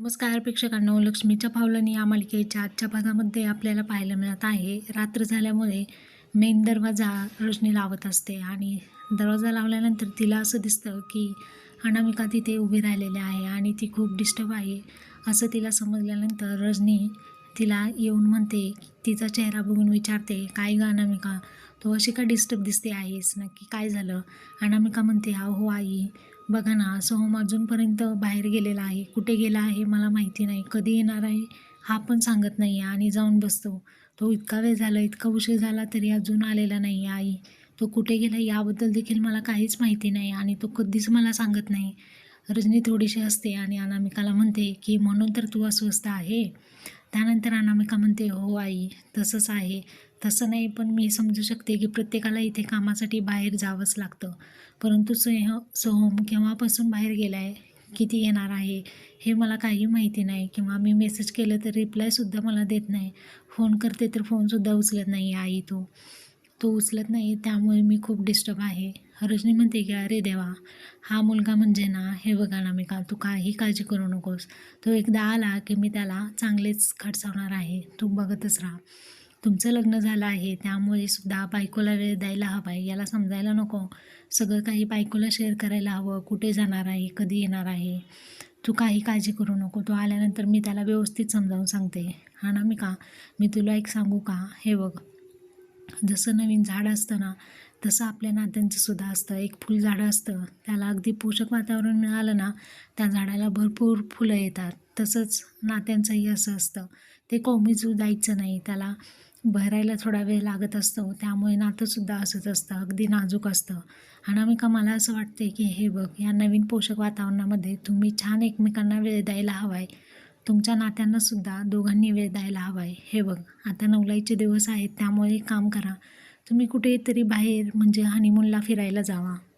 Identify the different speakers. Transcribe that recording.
Speaker 1: नमस्कार प्रेक्षकांनो लक्ष्मीच्या पावलांनी या मालिकेच्या आजच्या भागामध्ये आपल्याला पाहायला मिळत आहे. रात्र झाल्यामुळे मेन दरवाजा रोशनी लावत असते आणि दरवाजा लावल्यानंतर तिला असं दिसतं की अनामिका तिथे उभी राहिलेली आहे आणि ती खूप डिस्टर्ब आहे असं तिला समजल्यानंतर रजनी तिला येऊन म्हणते तिचा चेहरा बघून विचारते काय ग अनामिका? तो अशी का डिस्टर्ब दिसते आहेस? नक्की काय झालं? अनामिका म्हणते अहो हो आई बघा ना सोहम अजूनपर्यंत बाहेर गेलेला आहे. कुठे गेला आहे मला माहिती नाही. कधी येणार आहे हा पण सांगत नाही आहे आणि जाऊन बसतो. तो इतका वेळ झाला इतका उशीर झाला तरी अजून आलेला नाही आहे आई. तो कुठे गेला याबद्दल देखील मला काहीच माहिती नाही आणि तो कधीच मला सांगत नाही. रजनी थोडीशी असते आणि अनामिकाला म्हणते की म्हणून तर तू अस्वस्थ आहे? त्यानंतर अनामिका म्हणते हो आई तसंच आहे. तसं नाही पण मी समजू शकते की प्रत्येकाला इथे कामासाठी बाहेर जावंच लागतं. परंतु स्नेह सोहम केव्हापासून बाहेर गेला आहे किती येणार आहे? हे मला काही माहिती नाही. किंवा मी मेसेज केलं तर रिप्लायसुद्धा मला देत नाही. फोन करते तर फोनसुद्धा उचलत नाही आई तो. तो उचलत नाही त्यामुळे मी खूप डिस्टर्ब आहे. रजनी म्हणते की अरे देवा हा मुलगा म्हणजे ना हे बघा ना मी का तू काही काळजी करू नकोस. तो एकदा आला की मी त्याला चांगलेच खडसावणार आहे. तू बघतच राहा. तुमचं लग्न झालं आहे त्यामुळे सुद्धा बायकोला वेळ द्यायला हवा आहे याला समजायला नको. सगळं काही बायकोला शेअर करायला हवं कुठे जाणार आहे कधी येणार आहे. तू काही काळजी करू नको तो आल्यानंतर मी त्याला व्यवस्थित समजावून सांगते. हा ना मी का मी तुला एक सांगू का? हे बघ जसं नवीन झाड असतं ना तसं आपल्या नात्यांचंसुद्धा असतं. एक फुलझाडं असतं त्याला अगदी पोषक वातावरण मिळालं ना त्या झाडाला भरपूर फुलं येतात. तसंच नात्यांचंही असं असतं. ते कोमीजू द्यायचं नाही त्याला भरायला थोडा वेळ लागत असतो. त्यामुळे नातंसुद्धा असंच असतं अगदी नाजूक असतं. अनामिका मला असं वाटते की हे बघ या नवीन पोषक वातावरणामध्ये तुम्ही छान एकमेकांना वेळ द्यायला हवा आहे तुमच्या नात्यांनासुद्धा दोघांनी वेळ द्यायला हवा आहे हे बघ आता नवलाईचे दिवस आहेत त्यामुळे एक काम करा. तुम्ही कुठेतरी बाहेर म्हणजे हनीमूनला फिरायला जावा.